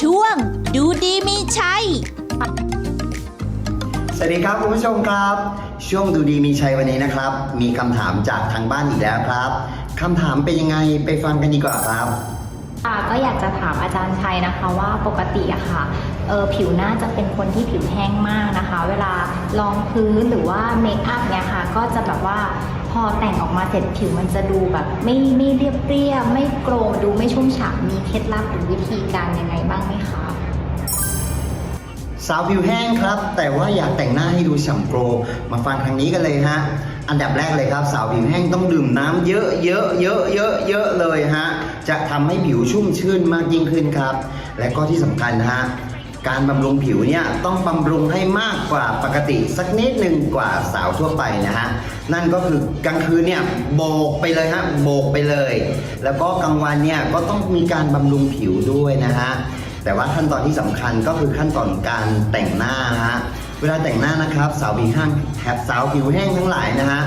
ช่วง ดูดีมีชัย สวัสดีครับคุณผู้ชมครับ ช่วงดูดีมีชัยวันนี้นะครับ มีคำถามจากทางบ้านอีกแล้วครับคำถามเป็นยังไงไปฟังกันดีกว่าครับ ค่ะก็อยากจะถามอาจารย์ชัยนะคะว่าปกติอะค่ะเออผิวหน้าจะเป็นคนที่ผิวแห้งมากนะคะ เวลารองพื้นหรือว่าเมคอัพเนี่ยค่ะ ก็จะแบบว่าพ อแต่งออกมาเสร็จผิวมันจะดูแบบ ไม่ไม่เรียบเรียบไม่โกรดูไม่ชุ่มฉ่ำมีเคล็ดลับหรือวิธีการยังไงบ้างไหมคะสาวผิวแห้งครับ แต่ว่าอยากแต่งหน้าให้ดูฉ่ำโกรมาฟังทางนี้กันเลยฮะอันดับแรกเลยครับ สาวผิวแห้งต้องดื่มน้ำเยอะเยอะเยอะเยอะเยอะเลยฮะจะทำให้ผิวชุ่มชื่นมากยิ่งขึ้นครับ และก็ที่สำคัญฮะ การบำรุงผิวเนี่ยต้องบำรุงให้มากกว่าปกติสักนิดหนึ่งกว่าสาวทั่วไปนะฮะนั่นก็คือกลางคืนเนี่ยโบกไปเลยฮะโบกไปเลย แล้วก็กลางวันเนี่ยก็ต้องมีการบำรุงผิวด้วยนะฮะแต่ว่าขั้นตอนที่สำคัญก็คือขั้นตอนการแต่งหน้าฮะเวลาแต่งหน้านะครับสาวผิวแห้งแถบสาวผิวแห้งทั้งหลายนะฮะ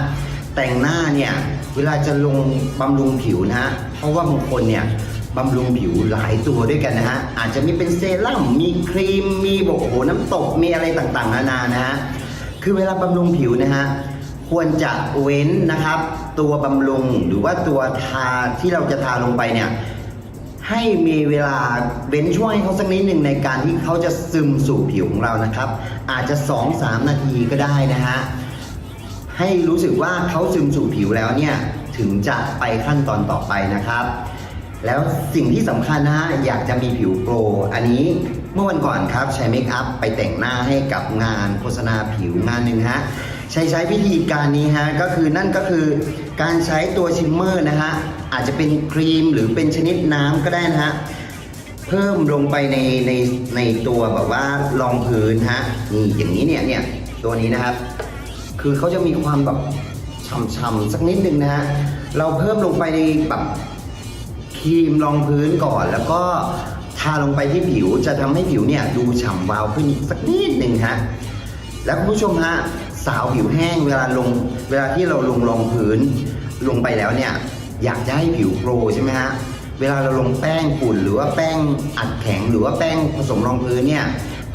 แต่งหน้าเนี่ยเวลาจะลงบำรุงผิวนะฮะเพราะว่าบางคนเนี่ย บำรุงผิวหลายตัวด้วยกันนะฮะ อาจจะมีเป็นเซรั่ม มีครีม มีบอกโอ้โหน้ำตก มีอะไรต่างๆ นานานะฮะ คือเวลาบำรุงผิวนะฮะ ควรจะเว้นนะครับ ตัวบำรุงหรือว่าตัวทาที่เราจะทาลงไปเนี่ยให้มีเวลาเว้นช่วงให้เขาสักนิดหนึ่งในการที่เขาจะซึมสู่ผิวของเรานะครับ อาจจะ 2-3 นาทีก็ได้นะฮะ ให้รู้สึกว่าเขาซึมสู่ผิวแล้วเนี่ย ถึงจะไปขั้นตอนต่อไปนะครับ แล้วสิ่งที่สำคัญนะฮะอยากจะมีผิวโกลว์อันนี้เมื่อวันก่อนครับใช้เมคอัพไปแต่งหน้าให้กับงานโฆษณาผิวงานหนึ่งฮะใช้ใช้วิธีการนี้ฮะก็คือนั่นก็คือการใช้ตัวชิมเมอร์นะฮะอาจจะเป็นครีมหรือเป็นชนิดน้ำก็ได้นะฮะเพิ่มลงไปในในในตัวแบบว่ารองพื้นฮะนี่อย่างนี้เนี่ยเนี่ยตัวนี้นะครับ คือเขาจะมีความแบบฉ่ำๆสักนิดนึงนะฮะเราเพิ่มลงไปในแบบ ครีมรองพื้นก่อนแล้วก็ทาลงไปที่ผิวจะทำให้ผิวเนี่ยดูฉ่ำวาวขึ้นอีกสักนิดหนึ่งฮะแล้วคุณผู้ชมฮะสาวผิวแห้งเวลาลงเวลาที่เราลงรองพื้น ลงไปแล้วเนี่ยอยากจะให้ผิวโกรใช่ไหมฮะเวลาเราลงแป้งฝุ่นหรือว่าแป้งอัดแข็งหรือว่าแป้งผสมรองพื้นเนี่ย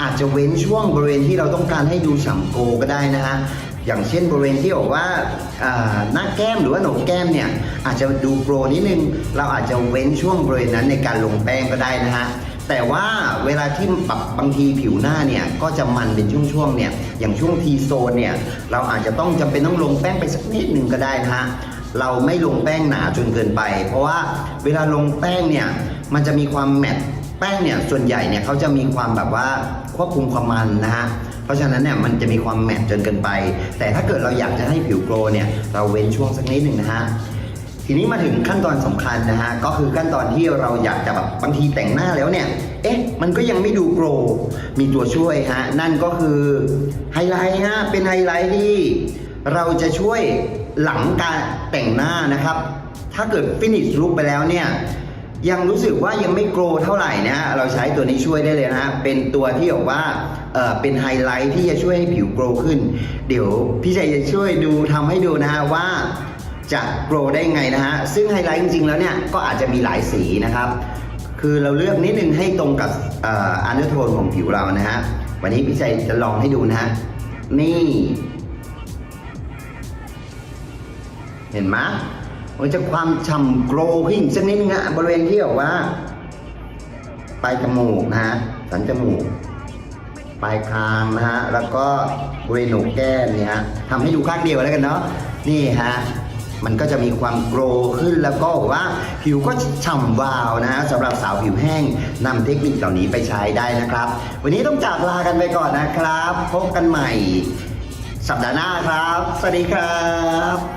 อาจจะเว้นช่วงบริเวณที่เราต้องการให้ดูฉ่ำโกก็ได้นะฮะ อย่างเช่นบริเวณที่บอกว่าหน้าแก้มหรือว่าโหนกแก้มเนี่ยอาจจะดูโกรนิดนึง เราอาจจะเว้นช่วงบริเวณนั้นในการลงแป้งก็ได้นะฮะแต่ว่าเวลาที่ปรับบางทีผิวหน้าเนี่ยก็จะมันเป็นช่วงๆเนี่ยอย่างช่วงทีโซนเนี่ยเราอาจจะต้องจำเป็นต้องลงแป้งไปสักนิดหนึ่งก็ได้นะฮะเราไม่ลงแป้งหนาจนเกินไป เพราะว่าเวลาลงแป้งเนี่ยมันจะมีความแมตต์แป้งเนี่ยส่วนใหญ่เนี่ยเขาจะมีความแบบว่าควบคุมความมันนะฮะ เพราะฉะนั้นเนี่ยมันจะมีความแมตต์จนเกินไป แต่ถ้าเกิดเราอยากจะให้ผิวโกล์เนี่ยเราเว้นช่วงสักนิดหนึ่งนะฮะทีนี้มาถึงขั้นตอนสำคัญนะฮะก็คือขั้นตอนที่เราอยากจะแบบบางทีแต่งหน้าแล้วเนี่ย เอ๊ะ มันก็ยังไม่ดูโกรว์มีตัวช่วยฮะนั่นก็คือไฮไลท์ฮะเป็นไฮไลท์ที่เราจะช่วยหลังการแต่งหน้านะครับ ถ้าเกิดฟินิชลุกไปแล้วเนี่ย ยังรู้สึกว่ายังไม่โกรเท่าไหร่นะฮะเราใช้ตัวนี้ช่วยได้เลยนะฮะเป็นตัวที่บอกว่าเออเป็นไฮไลท์ที่จะช่วยให้ผิวโกรขึ้น เดี๋ยวพี่ชัยจะช่วยดูทำให้ดูนะฮะว่าจะโกรได้ไงนะฮะซึ่งไฮไลท์จริงๆแล้วเนี่ยก็อาจจะมีหลายสีนะครับ คือเราเลือกนิดนึงให้ตรงกับอันเดอร์โทนของผิวเรานะฮะวันนี้พี่ใจจะลองให้ดูนะฮะนี่ เห็นไหม มันจะความฉ่ำโกรขึ้นสักนิดนึงฮะบริเวณที่แบบว่า ปลายจมูกนะฮะสันจมูก ปลายคางนะฮะ แล้วก็บริเวณโหนกแก้มเนี่ยฮะทำให้ดูข้างเดียวแล้วกันเนาะ นี่ฮะ มันก็จะมีความโกรขึ้นแล้วก็บอกว่าผิวก็ฉ่ำวาวนะฮะสำหรับสาวผิวแห้งนำเทคนิคเหล่านี้ไปใช้ได้นะครับ วันนี้ต้องจากลากันไปก่อนนะครับ พบกันใหม่ สัปดาห์หน้าครับ สวัสดีครับ